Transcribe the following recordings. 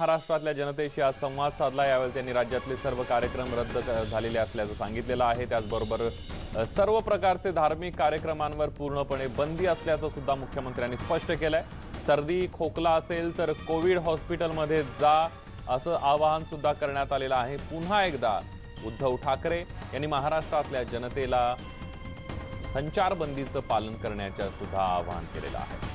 महाराष्ट्रातल्या जनतेशी आज संवाद साधला. यावेळी त्यांनी राज्यातले सर्व कार्यक्रम रद्द क- झालेले असल्याचं सांगितलेलं आहे. त्याचबरोबर सर्व प्रकारचे धार्मिक कार्यक्रमांवर पूर्णपणे बंदी असल्याचं सुद्धा मुख्यमंत्र्यांनी स्पष्ट केलंय. सर्दी खोकला असेल तर कोविड हॉस्पिटलमध्ये जा असं आवाहन सुद्धा करण्यात आलेलं आहे. पुन्हा एकदा उद्धव ठाकरे यांनी महाराष्ट्रातल्या जनतेला संचारबंदीचं पालन करण्याचं सुद्धा आवाहन केलेलं आहे.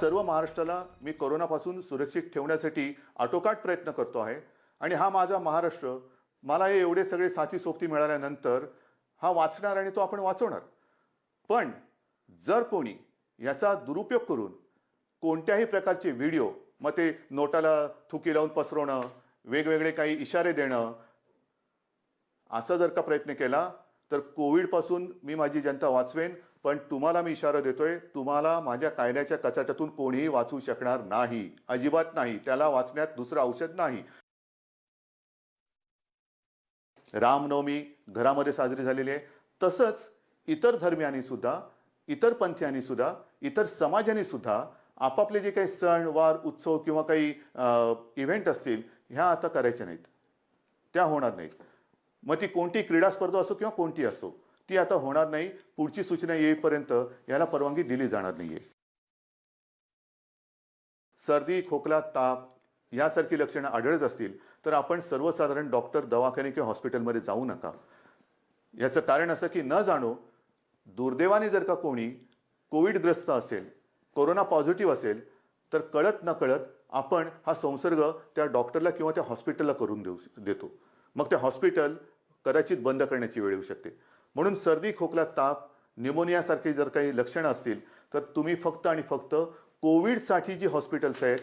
सर्व महाराष्ट्राला मी कोरोनापासून सुरक्षित ठेवण्यासाठी आटोकाट प्रयत्न करतो आहे. आणि हा माझा महाराष्ट्र मला हे एवढे सगळे साथी सोबती मिळाल्यानंतर हा वाचणार आणि तो आपण वाचवणार. पण जर कोणी याचा दुरुपयोग करून कोणत्याही प्रकारचे व्हिडिओ मग ते नोटाला थुकी लावून पसरवणं वेगवेगळे काही इशारे देणं असा जर का प्रयत्न केला तर कोविडपासून मी माझी जनता वाचवेन पण तुम्हाला मी इशारा देतोय तुम्हाला माझ्या कायद्याच्या कचाट्यातून कोणीही वाचू शकणार नाही. अजिबात नाही. त्याला वाचण्यात दुसरं औषध नाही. रामनवमी घरामध्ये साजरी झालेली आहे. तसंच इतर धर्मियांनी सुद्धा इतर पंथीयांनी सुद्धा इतर समाजांनी सुद्धा आपापले जे काही सण वार उत्सव किंवा काही इव्हेंट असतील ह्या आता करायच्या नाहीत. त्या होणार नाहीत. मग ती कोणती क्रीडा स्पर्धा असो किंवा कोणती असो ती आता होणार नाही. पुढची सूचना येईपर्यंत याला परवानगी दिली जाणार नाहीये. सर्दी खोकला ताप यासारखी लक्षणं आढळत असतील तर आपण सर्वसाधारण डॉक्टर दवाखाने किंवा हॉस्पिटलमध्ये जाऊ नका. याचं कारण असं की न जाणो दुर्दैवाने जर का कोणी कोविडग्रस्त असेल कोरोना पॉझिटिव्ह असेल तर कळत न कळत आपण हा संसर्ग त्या डॉक्टरला किंवा त्या हॉस्पिटलला करून देऊ देतो. मग ते हॉस्पिटल कदाचित बंद करण्याची वेळ येऊ शकते. म्हणून सर्दी खोकला ताप न्यूमोनियासारखी जर काही लक्षणं असतील तर तुम्ही फक्त आणि फक्त कोविडसाठी जी हॉस्पिटल्स आहेत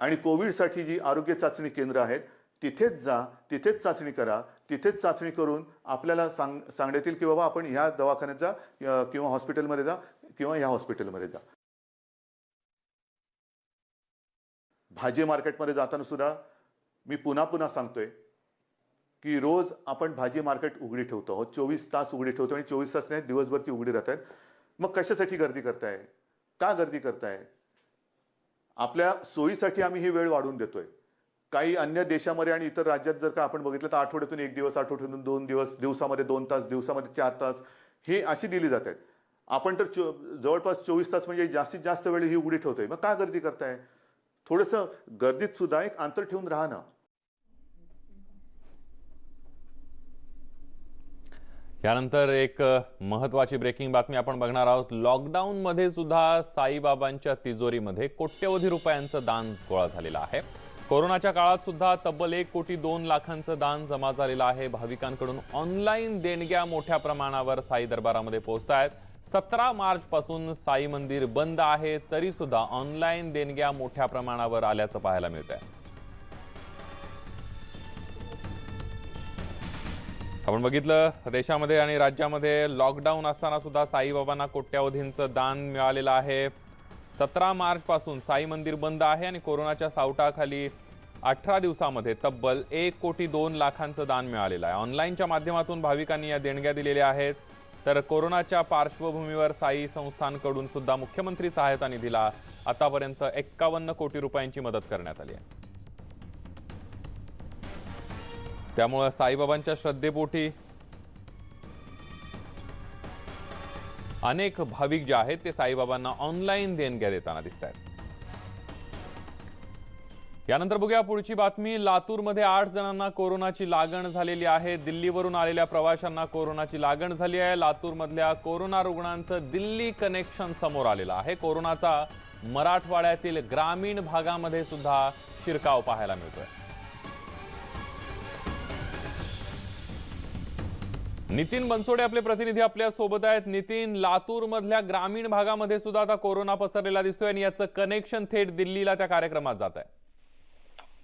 आणि कोविडसाठी जी आरोग्य चाचणी केंद्र आहेत तिथेच जा तिथेच चाचणी करा तिथेच चाचणी करून आपल्याला सांग सांगण्यात येईल की बाबा आपण ह्या दवाखान्यात जा किंवा हॉस्पिटलमध्ये जा किंवा ह्या हॉस्पिटलमध्ये जा. भाजी मार्केटमध्ये जाताना सुद्धा मी पुन्हा पुन्हा सांगतोय की रोज आपण भाजी मार्केट उघडी ठेवतो आहोत. चोवीस तास उघडी ठेवतो आणि चोवीस तास नाही दिवसभर ती उघडी राहत मग कशासाठी गर्दी करताय? का गर्दी करताय? आपल्या सोयीसाठी आम्ही ही वेळ वाढवून देतोय. काही अन्य देशामध्ये आणि इतर राज्यात जर का आपण बघितलं तर आठवड्यातून एक दिवस आठवड्यातून दोन दिवस दिवसामध्ये दोन तास दिवसामध्ये चार तास ही अशी दिली जात आहेत आपण तर चो जवळपास चोवीस तास म्हणजे जास्तीत जास्त वेळ ही उघडी ठेवतोय. मग का गर्दी करताय? थोडंसं गर्दीत सुद्धा एक अंतर ठेवून राहणं यानंतर एक महत्वाची ब्रेकिंग बातमी आपण बघणार आहोत. लॉकडाऊन मध्ये सुद्धा साईबाबांच्या तिजोरीमध्ये कोट्यवधी रुपयांचं दान गोळा झालेलं आहे. कोरोनाच्या काळात सुद्धा तब्बल एक कोटी दोन लाखांचं दान जमा झालेलं आहे. भाविकांकडून ऑनलाईन देणग्या मोठ्या प्रमाणावर साई दरबारामध्ये पोहोचत आहेत सतरा मार्च पासून साई मंदिर बंद आहे तरी सुद्धा ऑनलाईन देणग्या मोठ्या प्रमाणावर आल्याचं पाहायला मिळत आहे आपण बघितलं देशामध्ये आणि राज्यामध्ये लॉकडाऊन असताना सुद्धा साईबाबांना कोट्यावधींचं दान मिळालेलं आहे. सतरा मार्चपासून साई मंदिर बंद आहे आणि कोरोनाच्या सावटाखाली अठरा दिवसामध्ये तब्बल एक कोटी दोन लाखांचं दान मिळालेलं आहे. ऑनलाईनच्या माध्यमातून भाविकांनी या देणग्या दिलेल्या आहेत. तर कोरोनाच्या पार्श्वभूमीवर साई संस्थांकडून सुद्धा मुख्यमंत्री सहायता निधीला आतापर्यंत एक्कावन्न कोटी रुपयांची मदत करण्यात आली आहे. त्यामुळं साईबाबांच्या श्रद्धेपोटी अनेक भाविक जे आहेत ते साईबाबांना ऑनलाईन देणग्या देताना दिसत आहेत यानंतर बघूया पुढची बातमी. लातूरमध्ये आठ जणांना कोरोनाची लागण झालेली आहे. दिल्लीवरून आलेल्या प्रवाशांना कोरोनाची लागण झाली आहे. लातूरमधल्या कोरोना रुग्णांचं दिल्ली कनेक्शन समोर आलेलं आहे. कोरोनाचा मराठवाड्यातील ग्रामीण भागामध्ये सुद्धा शिरकाव पाहायला मिळतोय. नितीन बनसोडे आपले प्रतिनिधी आपल्यासोबत आहेत. नितीन लातूर मधल्या ग्रामीण भागामध्ये सुद्धा आता कोरोना पसरलेला दिसतोय आणि याचं कनेक्शन थेट दिल्लीला त्या कार्यक्रमात जात आहे.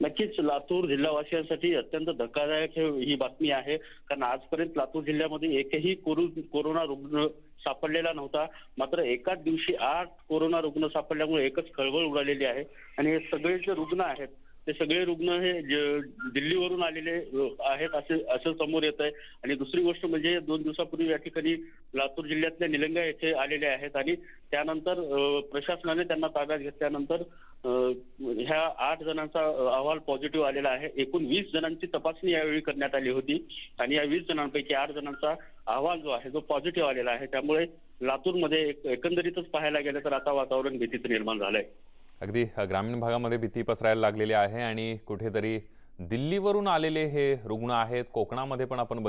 नक्कीच लातूर जिल्हावासियांसाठी अत्यंत धक्कादायक हे- ही बातमी आहे. कारण आजपर्यंत लातूर जिल्ह्यामध्ये एकही कोरो- कोरोना रुग्ण सापडलेला नव्हता. मात्र एकाच दिवशी आठ कोरोना रुग्ण सापडल्यामुळे एकच खळबळ उडालेली आहे. आणि हे सगळे जे रुग्ण आहेत ते सगळे रुग्ण हे दिल्लीवरून आलेले आहेत असे असं समोर येत आहे. आणि दुसरी गोष्ट म्हणजे दोन दिवसापूर्वी या ठिकाणी लातूर जिल्ह्यातल्या निलंगा येथे आलेले आहेत. आणि त्यानंतर प्रशासनाने त्यांना ताब्यात घेतल्यानंतर ह्या आठ जणांचा अहवाल पॉझिटिव्ह आलेला आहे. एकूण वीस जणांची तपासणी यावेळी करण्यात आली होती. आणि या वीस जणांपैकी आठ जणांचा अहवाल जो आहे जो पॉझिटिव्ह आलेला आहे. त्यामुळे लातूरमध्ये एक- एकंदरीतच पाहायला गेलं तर आता वातावरण भीतीचं निर्माण झालंय. अगदी ग्रामीण भागामध्ये भीती पसरायला लागलेली आहे आणि कुठेतरी दिल्लीवरून आलेले हे रुग्ण आहेत. कोकणामध्ये पण आपण बघितलं